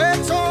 It's all